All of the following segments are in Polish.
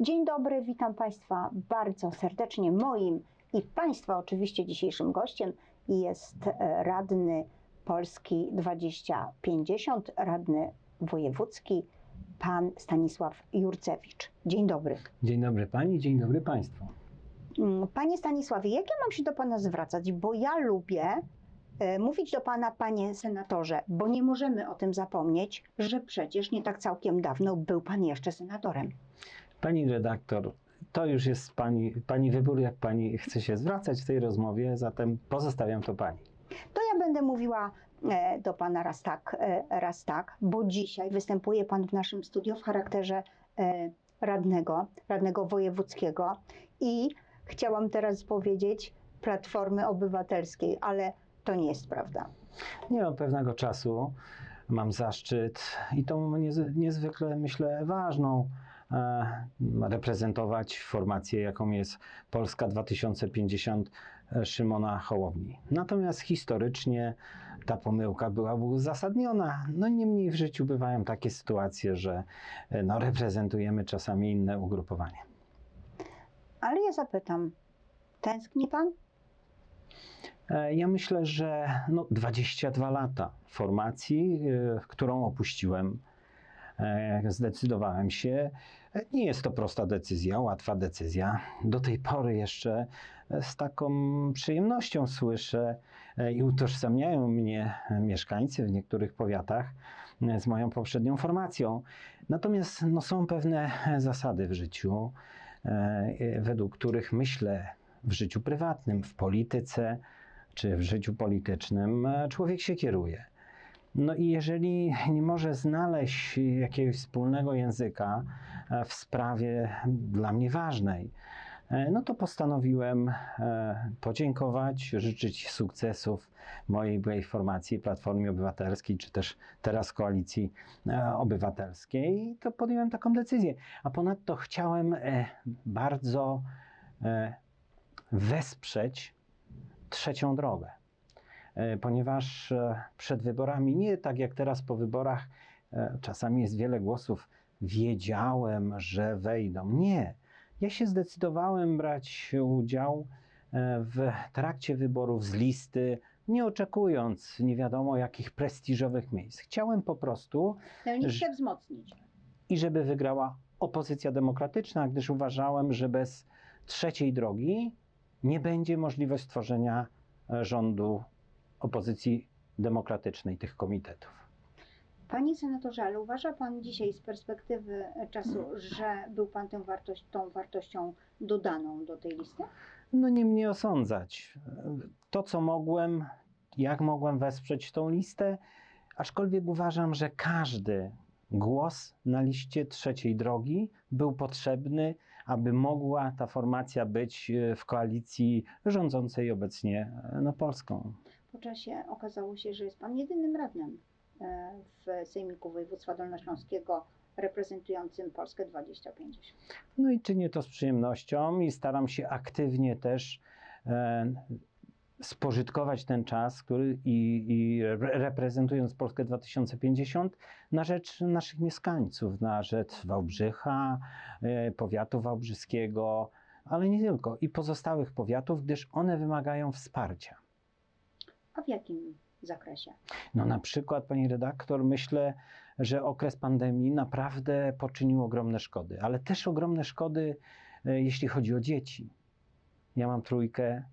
Dzień dobry, witam Państwa bardzo serdecznie. Moim i Państwa oczywiście dzisiejszym gościem jest e, radny Polski 2050, radny wojewódzki, pan Stanisław Jurcewicz. Dzień dobry. Dzień dobry Pani, dzień dobry Państwu. Mm, Panie Stanisławie, jak ja mam się do Pana zwracać? Bo ja lubię mówić do Pana, Panie Senatorze, bo nie możemy o tym zapomnieć, że przecież nie tak całkiem dawno był Pan jeszcze senatorem. Pani redaktor, to już jest Pani, pani wybór, jak Pani chce się zwracać w tej rozmowie, zatem pozostawiam to Pani. To ja będę mówiła e, do Pana raz tak, e, raz tak, bo dzisiaj występuje Pan w naszym studiu w charakterze e, radnego, radnego wojewódzkiego i chciałam teraz powiedzieć Platformy Obywatelskiej, ale to nie jest prawda. Nie od pewnego czasu mam zaszczyt i tą niez, niezwykle, myślę, ważną e, reprezentować formację, jaką jest Polska 2050 Szymona Hołowni. Natomiast historycznie ta pomyłka była uzasadniona. No niemniej w życiu bywają takie sytuacje, że e, no, reprezentujemy czasami inne ugrupowanie. Ale ja zapytam, tęskni Pan? E, Ja myślę, że no 22 lata formacji, e, którą opuściłem, e, zdecydowałem się. Nie jest to prosta decyzja, łatwa decyzja. Do tej pory jeszcze z taką przyjemnością słyszę i utożsamiają mnie mieszkańcy w niektórych powiatach z moją poprzednią formacją. Natomiast no, są pewne zasady w życiu, według których myślę w życiu prywatnym, w polityce, czy w życiu politycznym e, człowiek się kieruje. No i jeżeli nie może znaleźć jakiegoś wspólnego języka e, w sprawie dla mnie ważnej, e, no to postanowiłem podziękować, życzyć sukcesów mojej byłej formacji Platformie Obywatelskiej, czy też teraz Koalicji Obywatelskiej. I to podjąłem taką decyzję. A ponadto chciałem bardzo wesprzeć trzecią drogę. E, Ponieważ e, przed wyborami, nie tak jak teraz po wyborach, e, czasami jest wiele głosów, wiedziałem, że wejdą. Nie. Ja się zdecydowałem brać udział w trakcie wyborów z listy, nie oczekując nie wiadomo jakich prestiżowych miejsc. Chciałem po prostu Tę listę wzmocnić. i żeby wygrała opozycja demokratyczna, gdyż uważałem, że bez trzeciej drogi nie będzie możliwość stworzenia e, rządu opozycji demokratycznej, tych komitetów. Panie senatorze, ale uważa Pan dzisiaj z perspektywy czasu, że był Pan tą, wartość, tą wartością dodaną do tej listy? No nie mnie osądzać. To, co mogłem, jak mogłem wesprzeć tą listę, aczkolwiek uważam, że każdy głos na liście trzeciej drogi był potrzebny, aby mogła ta formacja być e, w koalicji rządzącej obecnie e, no, Polską. Po czasie okazało się, że jest Pan jedynym radnym e, w Sejmiku Województwa Dolnośląskiego reprezentującym Polskę 2050. No i czynię to z przyjemnością i staram się aktywnie też spożytkować ten czas, który i, i re- reprezentując Polskę 2050 na rzecz naszych mieszkańców, na rzecz Wałbrzycha, e, powiatu wałbrzyskiego, ale nie tylko, i pozostałych powiatów, gdyż one wymagają wsparcia. A w jakim zakresie? No na przykład, pani redaktor, myślę, że okres pandemii naprawdę poczynił ogromne szkody, ale też ogromne szkody, e, jeśli chodzi o dzieci. Ja mam trójkę,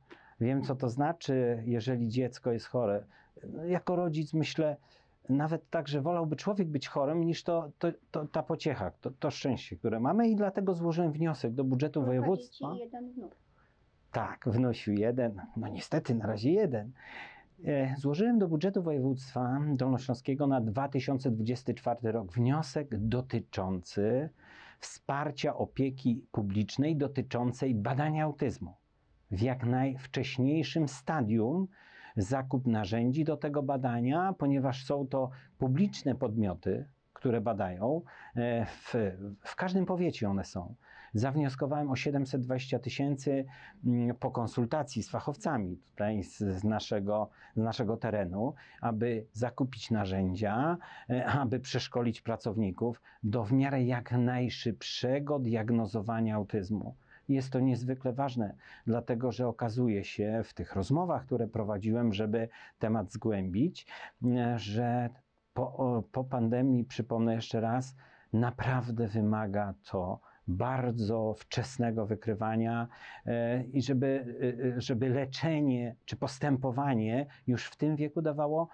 wiem co to znaczy, jeżeli dziecko jest chore. No, Jako rodzic myślę, nawet tak, że wolałby człowiek być chorym, niż to, to, to ta pociecha, to, to szczęście, które mamy i dlatego złożyłem wniosek do budżetu województwa. dzieci jeden wnuk. Tak, wnosił jeden, no niestety na razie jeden. E, Złożyłem do budżetu województwa dolnośląskiego na 2024 rok wniosek dotyczący wsparcia opieki publicznej dotyczącej badania autyzmu. W jak najwcześniejszym stadium zakup narzędzi do tego badania, ponieważ są to publiczne podmioty, które badają. E, W, w każdym powiecie one są. Zawnioskowałem o 720 tysięcy mm, po konsultacji z fachowcami tutaj z, z, naszego, z naszego terenu, aby zakupić narzędzia, e, aby przeszkolić pracowników do w miarę jak najszybszego diagnozowania autyzmu. Jest to niezwykle ważne, dlatego że okazuje się w tych rozmowach, które prowadziłem, żeby temat zgłębić, e, że po, po pandemii, przypomnę jeszcze raz, naprawdę wymaga to bardzo wczesnego wykrywania e, i żeby, e, żeby leczenie czy postępowanie już w tym wieku dawało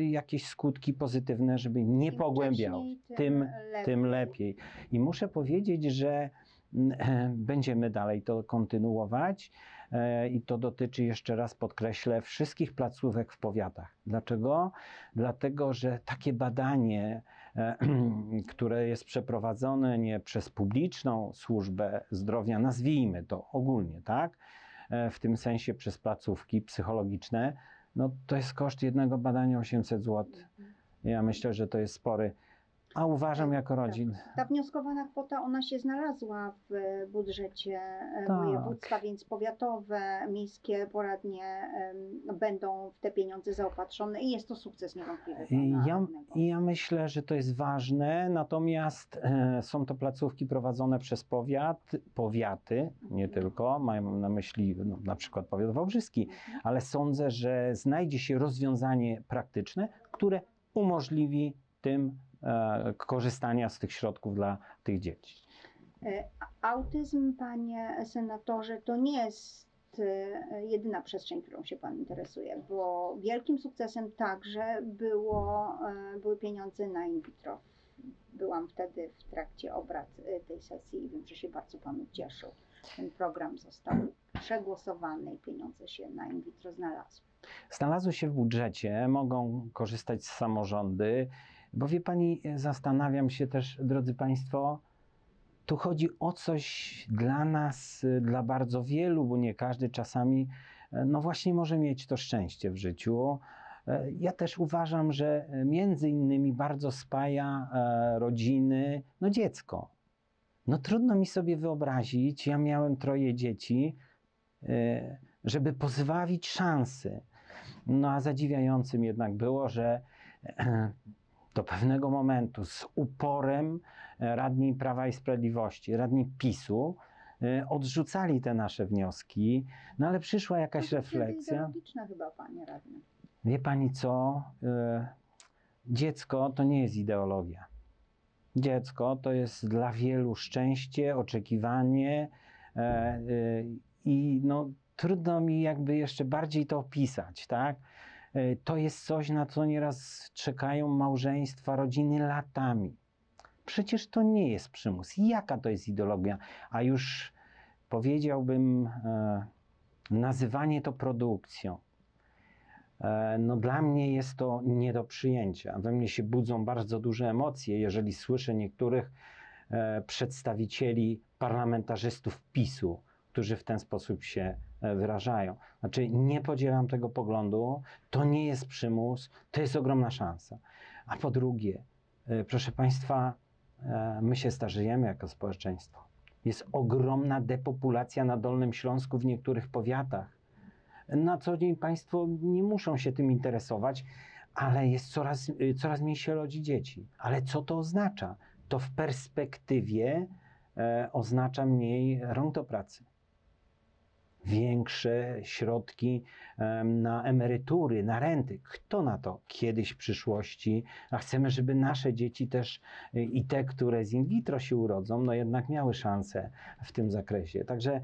jakieś skutki pozytywne, żeby nie Im pogłębiał. wcześniej, Tym, tym lepiej. I muszę powiedzieć, że będziemy dalej to kontynuować. E, I to dotyczy, jeszcze raz podkreślę, wszystkich placówek w powiatach. Dlaczego? Dlatego, że takie badanie, e, które jest przeprowadzone nie przez publiczną służbę zdrowia, nazwijmy to ogólnie, tak? E, W tym sensie przez placówki psychologiczne, no to jest koszt jednego badania 800 zł. Ja myślę, że to jest spory. A uważam jako rodzin, Ta wnioskowana kwota, ona się znalazła w budżecie e, Tak. województwa, więc powiatowe, miejskie poradnie em, będą w te pieniądze zaopatrzone i jest to sukces niewątpliwy. Ja, ja myślę, że to jest ważne, natomiast e, są to placówki prowadzone przez powiat, powiaty, nie tylko, mają na myśli no, na przykład powiat wałbrzyski, Mhm. ale sądzę, że znajdzie się rozwiązanie praktyczne, które umożliwi tym e, korzystania z tych środków dla tych dzieci. E, Autyzm, panie senatorze, to nie jest e, jedyna przestrzeń, którą się pan interesuje, bo wielkim sukcesem także było, e, były pieniądze na in vitro. Byłam wtedy w trakcie obrad e, tej sesji i wiem, że się bardzo panu cieszył. Ten program został przegłosowany i pieniądze się na in vitro znalazły. Znalazły się w budżecie, mogą korzystać z samorządy, bo wie pani, zastanawiam się też, drodzy Państwo, tu chodzi o coś dla nas, y, dla bardzo wielu, bo nie każdy czasami, e, no właśnie może mieć to szczęście w życiu. E, Ja też uważam, że e, między innymi bardzo spaja e, rodziny, no dziecko. No trudno mi sobie wyobrazić, ja miałem troje dzieci, e, żeby pozbawić szansy. No a zadziwiającym jednak było, że e, do pewnego momentu z uporem e, radni Prawa i Sprawiedliwości, radni PiSu e, odrzucali te nasze wnioski, no ale przyszła jakaś to refleksja. ideologiczna chyba, panie radny. Wie pani co? E, Dziecko to nie jest ideologia. Dziecko to jest dla wielu szczęście, oczekiwanie i no, trudno mi jakby jeszcze bardziej to opisać, tak? E, To jest coś, na co nieraz czekają małżeństwa, rodziny latami. Przecież to nie jest przymus. Jaka to jest ideologia? A już powiedziałbym, e, nazywanie to produkcją. E, No dla mnie jest to nie do przyjęcia. We mnie się budzą bardzo duże emocje, jeżeli słyszę niektórych przedstawicieli parlamentarzystów PiSu, którzy w ten sposób się wyrażają. Znaczy, nie podzielam tego poglądu, to nie jest przymus, to jest ogromna szansa. A po drugie, e, proszę Państwa, e, my się starzejemy jako społeczeństwo. Jest ogromna depopulacja na Dolnym Śląsku w niektórych powiatach. Na co dzień Państwo nie muszą się tym interesować, ale jest coraz, coraz mniej się rodzi dzieci. Ale co to oznacza? To w perspektywie e, oznacza mniej rąk do pracy. Większe środki na emerytury, na renty. Kto na to kiedyś w przyszłości? A chcemy, żeby nasze dzieci też y, i te, które z in vitro się urodzą, no jednak miały szansę w tym zakresie. Także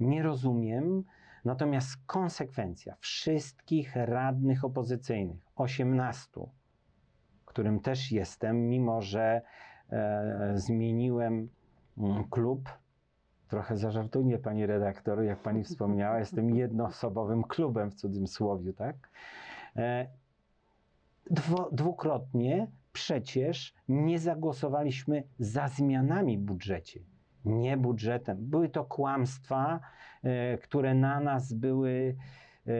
nie rozumiem, Natomiast konsekwencja wszystkich radnych opozycyjnych, 18, którym też jestem, mimo że e, zmieniłem mm, klub, trochę zażartuję pani redaktor, jak pani wspomniała, jestem jednoosobowym klubem w cudzysłowie, tak? E, dwo, dwukrotnie przecież nie zagłosowaliśmy za zmianami w budżecie. Nie budżetem. Były to kłamstwa, e, które na nas były e,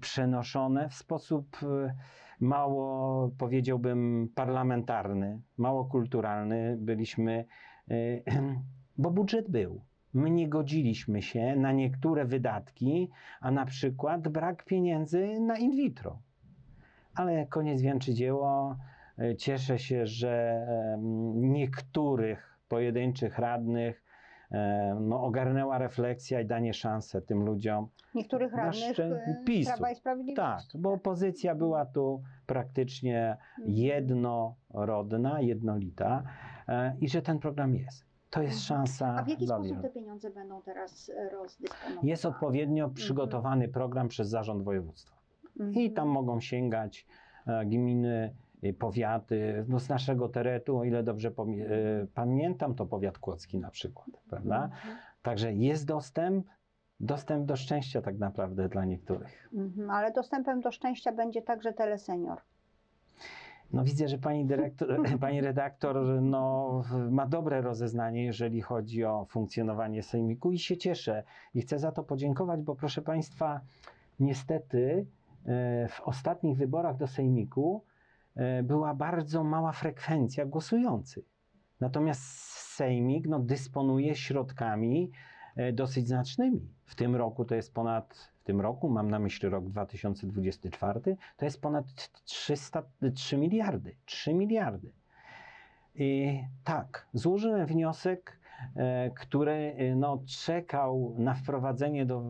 przenoszone w sposób mało, powiedziałbym, parlamentarny, mało kulturalny. Byliśmy, bo budżet był. My nie godziliśmy się na niektóre wydatki, a na przykład brak pieniędzy na in vitro. Ale koniec wianczy dzieło. Y, Cieszę się, że niektórych pojedynczych radnych em, no, ogarnęła refleksja i danie szansę tym ludziom. Niektórych radnych e, PiSu. Prawa i Sprawiedliwości. Tak, bo opozycja była tu praktycznie Mhm. jednorodna, jednolita e, i że ten program jest. To jest Mhm. szansa A w jaki sposób wielu. te pieniądze będą teraz e, rozdysponowane? Jest odpowiednio przygotowany program przez zarząd województwa. I tam mogą sięgać e, gminy, e, powiaty. No z naszego terenu, o ile dobrze pamiętam, to powiat kłodzki na przykład, prawda? Mhm. Także jest dostęp, dostęp do szczęścia tak naprawdę dla niektórych. Mhm. Ale dostępem do szczęścia będzie także telesenior. No widzę, że pani dyrektor, pani redaktor no, ma dobre rozeznanie, jeżeli chodzi o funkcjonowanie sejmiku i się cieszę. I chcę za to podziękować, bo proszę państwa, niestety e, w ostatnich wyborach do sejmiku e, była bardzo mała frekwencja głosujących. Natomiast sejmik no, dysponuje środkami dosyć znacznymi. W tym roku to jest ponad, w tym roku, mam na myśli rok 2024, to jest ponad 300, 3 miliardy. 3 miliardy. I tak, złożyłem wniosek, e, który e, no, czekał na wprowadzenie do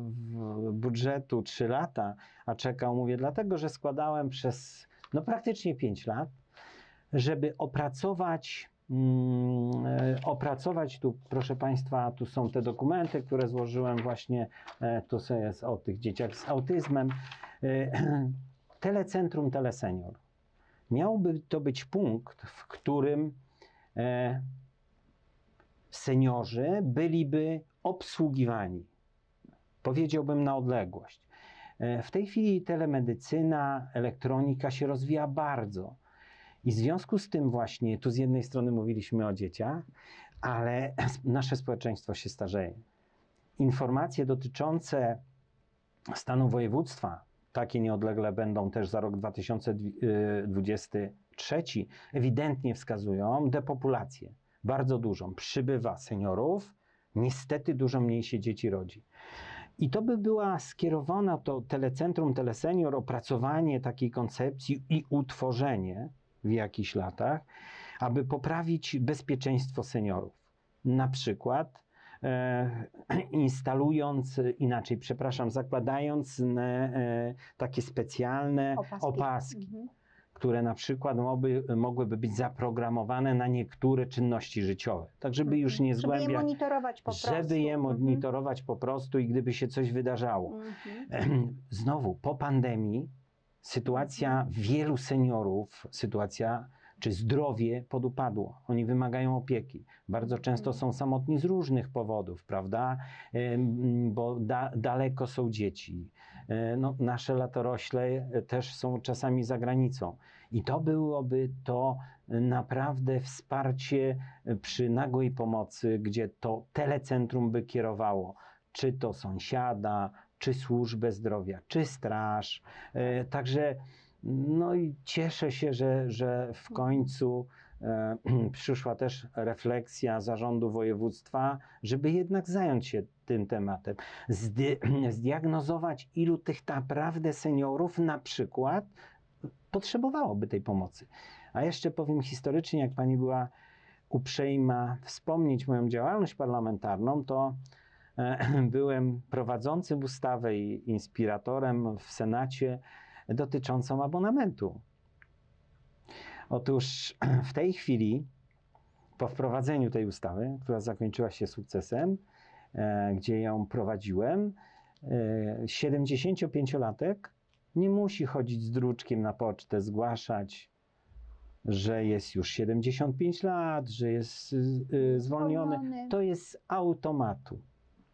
budżetu 3 lata, a czekał, mówię, dlatego, że składałem przez no, praktycznie 5 lat, żeby opracować, e, opracować tu, proszę Państwa, tu są te dokumenty, które złożyłem właśnie, e, są jest o tych dzieciach z autyzmem. E, Telecentrum Telesenior. Miałby to być punkt, w którym e, seniorzy byliby obsługiwani. Powiedziałbym na odległość. E, w tej chwili telemedycyna, elektronika się rozwija bardzo. I w związku z tym właśnie, tu z jednej strony mówiliśmy o dzieciach, ale nasze społeczeństwo się starzeje. Informacje dotyczące stanu województwa, takie nieodlegle będą też za rok 2023, ewidentnie wskazują depopulację. Bardzo dużą. Przybywa seniorów, niestety dużo mniej się dzieci rodzi. I to by była skierowana to telecentrum, telesenior, opracowanie takiej koncepcji i utworzenie w jakichś latach, aby poprawić bezpieczeństwo seniorów. Na przykład e, instalując, inaczej, przepraszam, zakładając e, takie specjalne Opaski. opaski Mhm. które na przykład mogły, mogłyby być zaprogramowane na niektóre czynności życiowe. Tak, żeby już nie Żeby je zgłębiać, monitorować po prostu. żeby je Mhm. monitorować po prostu i gdyby się coś wydarzało. Mhm. Znowu, po pandemii sytuacja wielu seniorów, sytuacja czy zdrowie podupadło. Oni wymagają opieki. Bardzo często są samotni z różnych powodów, prawda? Bo da, daleko są dzieci. E, No, nasze latorośle e, też są czasami za granicą. I to byłoby to naprawdę wsparcie e, przy nagłej pomocy, gdzie to telecentrum by kierowało, czy to sąsiada, czy służbę zdrowia, czy straż. E, Także no i cieszę się, że, że w końcu e, przyszła też refleksja zarządu województwa, żeby jednak zająć się tym tematem. Zdi zdiagnozować, ilu tych naprawdę seniorów na przykład potrzebowałoby tej pomocy. A jeszcze powiem historycznie, jak pani była uprzejma wspomnieć moją działalność parlamentarną, to byłem prowadzącym ustawę i inspiratorem w Senacie dotyczącą abonamentu. Otóż w tej chwili, po wprowadzeniu tej ustawy, która zakończyła się sukcesem, e, gdzie ją prowadziłem, e, 75-latek nie musi chodzić z druczkiem na pocztę, zgłaszać, że jest już 75 lat, że jest zwolniony. Zwolniony. To jest z automatu.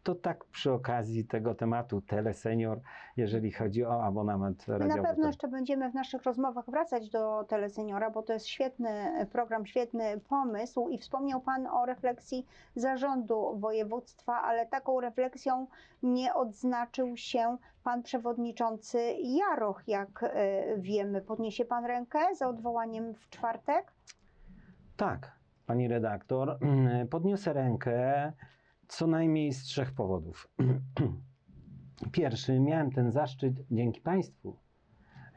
To tak przy okazji tego tematu telesenior, jeżeli chodzi o abonament radiowy. na pewno jeszcze będziemy w naszych rozmowach wracać do Teleseniora, bo to jest świetny program, świetny pomysł i wspomniał Pan o refleksji zarządu województwa, ale taką refleksją nie odznaczył się Pan Przewodniczący Jaroch, jak e, wiemy. Podniesie Pan rękę za odwołaniem w czwartek? Tak, pani redaktor, podniosę rękę co najmniej z trzech powodów. Pierwszy, miałem ten zaszczyt dzięki Państwu,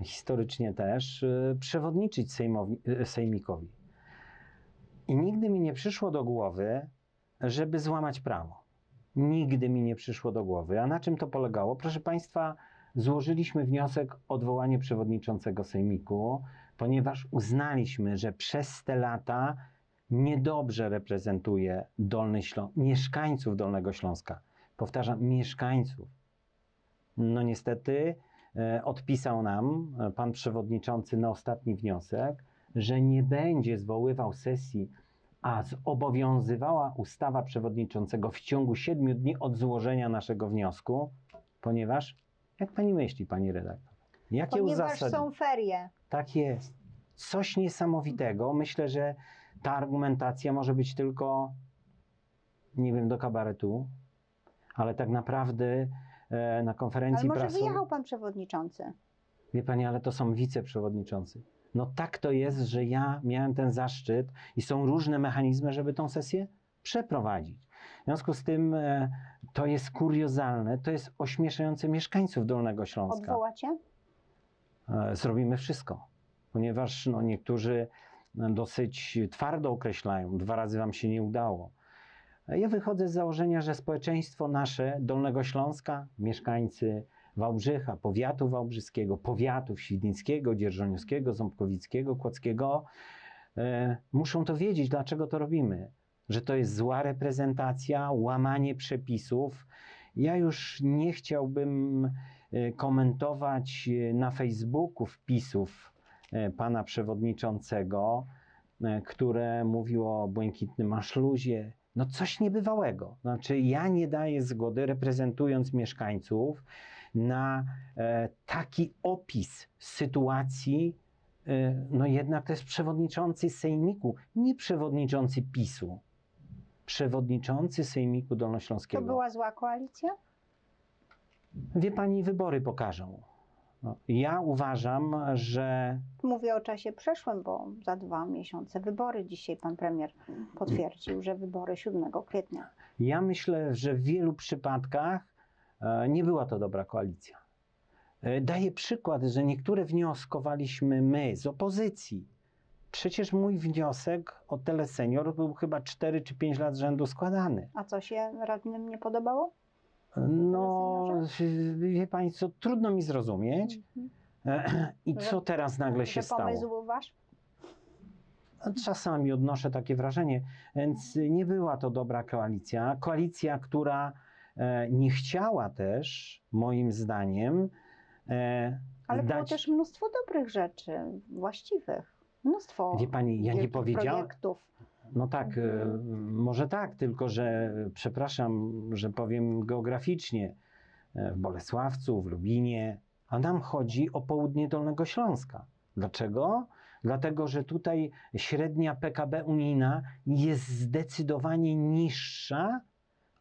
historycznie też, y, przewodniczyć Sejmowi, y, Sejmikowi. I nigdy mi nie przyszło do głowy, żeby złamać prawo. Nigdy mi nie przyszło do głowy. A na czym to polegało? Proszę Państwa, złożyliśmy wniosek o odwołanie przewodniczącego Sejmiku, ponieważ uznaliśmy, że przez te lata niedobrze reprezentuje Dolny Śląsk, mieszkańców Dolnego Śląska. Powtarzam, mieszkańców. No niestety e, odpisał nam e, pan przewodniczący na ostatni wniosek, że nie będzie zwoływał sesji, a zobowiązywała ustawa przewodniczącego w ciągu siedmiu dni od złożenia naszego wniosku, ponieważ, jak pani myśli, pani redaktor, jakie Ponieważ uzasadnienie? są ferie. Tak jest. Coś niesamowitego. Myślę, że ta argumentacja może być tylko, nie wiem, do kabaretu, ale tak naprawdę e, na Ale konferencji może prasowej. wyjechał Pan Przewodniczący? Wie pani, ale to są wiceprzewodniczący. No tak to jest, że ja miałem ten zaszczyt i są różne mechanizmy, żeby tą sesję przeprowadzić. W związku z tym e, to jest kuriozalne, to jest ośmieszające mieszkańców Dolnego Śląska. Odwołacie? E, zrobimy wszystko, ponieważ no, niektórzy dosyć twardo określają, dwa razy wam się nie udało. Ja wychodzę z założenia, że społeczeństwo nasze Dolnego Śląska, mieszkańcy Wałbrzycha, powiatu wałbrzyskiego, powiatów świdnickiego, dzierżoniowskiego, ząbkowickiego, kłodzkiego, e, muszą to wiedzieć, dlaczego to robimy. Że to jest zła reprezentacja, łamanie przepisów. Ja już nie chciałbym e, komentować e, na Facebooku wpisów pana przewodniczącego, e, które mówiło o błękitnym maszluzie. No coś niebywałego. Znaczy ja nie daję zgody, reprezentując mieszkańców, na e, taki opis sytuacji, e, no jednak to jest przewodniczący Sejmiku, nie przewodniczący PiSu. Przewodniczący Sejmiku To Dolnośląskiego. była zła koalicja? Wie pani, wybory pokażą. No, ja uważam, że Mówię o czasie przeszłym, bo za dwa miesiące wybory. Dzisiaj pan premier potwierdził, że wybory 7 kwietnia. ja myślę, że w wielu przypadkach e, nie była to dobra koalicja. E, Daję przykład, że niektóre wnioskowaliśmy my z opozycji. Przecież mój wniosek o telesenior był chyba 4 czy 5 lat rzędu składany. A co się radnym nie podobało? No, wie pani co, trudno mi zrozumieć. Mhm. I co teraz nagle się stało? pomysł wasz? Czasami odnoszę takie wrażenie, więc nie była to dobra koalicja. Koalicja, która e, nie chciała też, moim zdaniem, e, Ale było dać. też mnóstwo dobrych rzeczy, właściwych. Mnóstwo Wie pani, ja nie powiedziałem. projektów. No tak, e, Mhm. może tak, tylko że e, przepraszam, że powiem geograficznie, e, w Bolesławcu, w Lubinie, a nam chodzi o południe Dolnego Śląska. Dlaczego? Dlatego, że tutaj średnia PKB unijna jest zdecydowanie niższa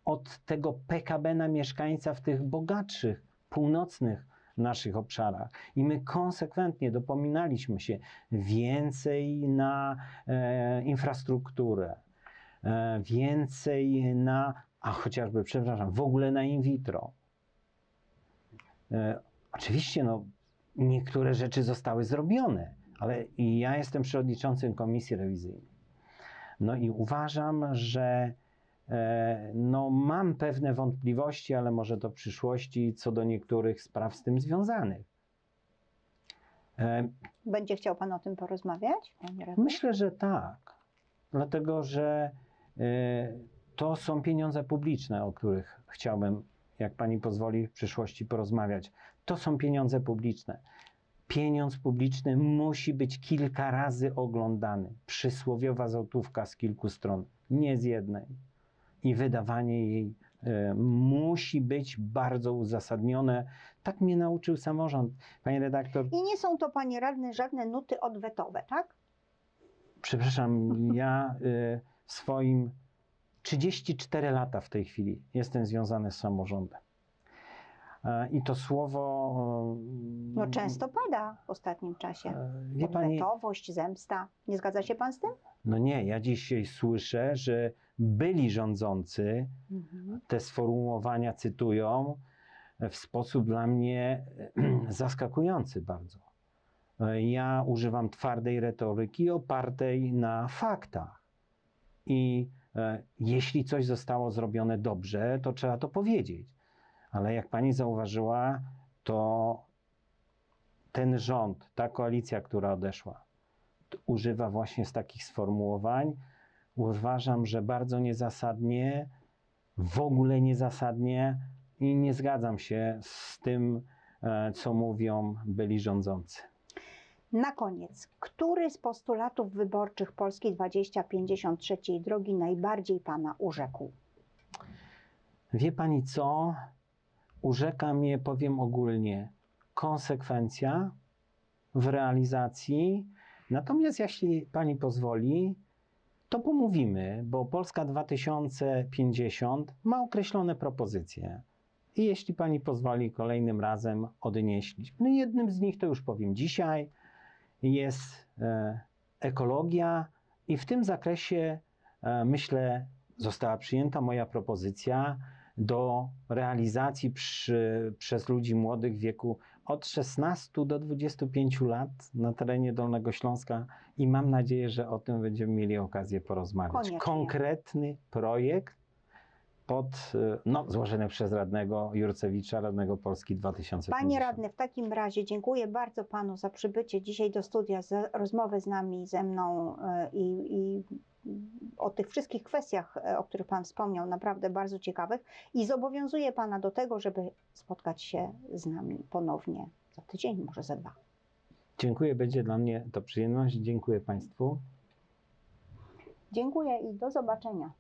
od tego PKB na mieszkańca w tych bogatszych, północnych naszych obszarach. I my konsekwentnie dopominaliśmy się więcej na e, infrastrukturę, e, więcej na, a chociażby, przepraszam, w ogóle na in vitro. E, oczywiście, no, niektóre rzeczy zostały zrobione, ale ja jestem przewodniczącym komisji rewizyjnej. No i uważam, że no, mam pewne wątpliwości, ale może to w przyszłości co do niektórych spraw z tym związanych. E, Będzie chciał pan o tym porozmawiać? Myślę, że tak. Dlatego, że e, to są pieniądze publiczne, o których chciałbym, jak pani pozwoli, w przyszłości porozmawiać. To są pieniądze publiczne. Pieniądz publiczny musi być kilka razy oglądany. Przysłowiowa złotówka z kilku stron, nie z jednej. I wydawanie jej e, musi być bardzo uzasadnione. Tak mnie nauczył samorząd. Panie redaktor, I nie są to, panie radny, żadne nuty odwetowe, tak? przepraszam, ja e, w swoim 34 lata w tej chwili jestem związany z samorządem. E, I to słowo. e, No często pada w ostatnim czasie. e, Wie pani, zemsta. Nie zgadza się pan z tym? no nie, ja dzisiaj słyszę, że byli rządzący te sformułowania cytują w sposób dla mnie zaskakujący bardzo. Ja używam twardej retoryki opartej na faktach. I jeśli coś zostało zrobione dobrze, to trzeba to powiedzieć. Ale jak pani zauważyła, to ten rząd, ta koalicja, która odeszła, używa właśnie z takich sformułowań. Uważam, że bardzo niezasadnie, w ogóle niezasadnie i nie zgadzam się z tym, e, co mówią byli rządzący. Na koniec, który z postulatów wyborczych Polski 2053 drogi najbardziej pana urzekł? Wie pani co? Urzeka mnie, powiem ogólnie, konsekwencja w realizacji. Natomiast jeśli pani pozwoli, to pomówimy, bo Polska 2050 ma określone propozycje. I jeśli pani pozwoli, kolejnym razem odnieśliśmy. No jednym z nich, to już powiem dzisiaj, jest e, ekologia, i w tym zakresie e, myślę, została przyjęta moja propozycja do realizacji przy, przez ludzi młodych w wieku od 16 do 25 lat na terenie Dolnego Śląska i mam nadzieję, że o tym będziemy mieli okazję porozmawiać. Koniecznie. Konkretny projekt pod, e, no, złożony przez radnego Jurcewicza, radnego Polski 2050. Panie radny, w takim razie dziękuję bardzo panu za przybycie dzisiaj do studia, za rozmowę z nami, ze mną e, i, i o tych wszystkich kwestiach, e, o których pan wspomniał, naprawdę bardzo ciekawych i zobowiązuję pana do tego, żeby spotkać się z nami ponownie za tydzień, może za dwa. Dziękuję, będzie dla mnie to przyjemność. Dziękuję Państwu. Dziękuję i do zobaczenia.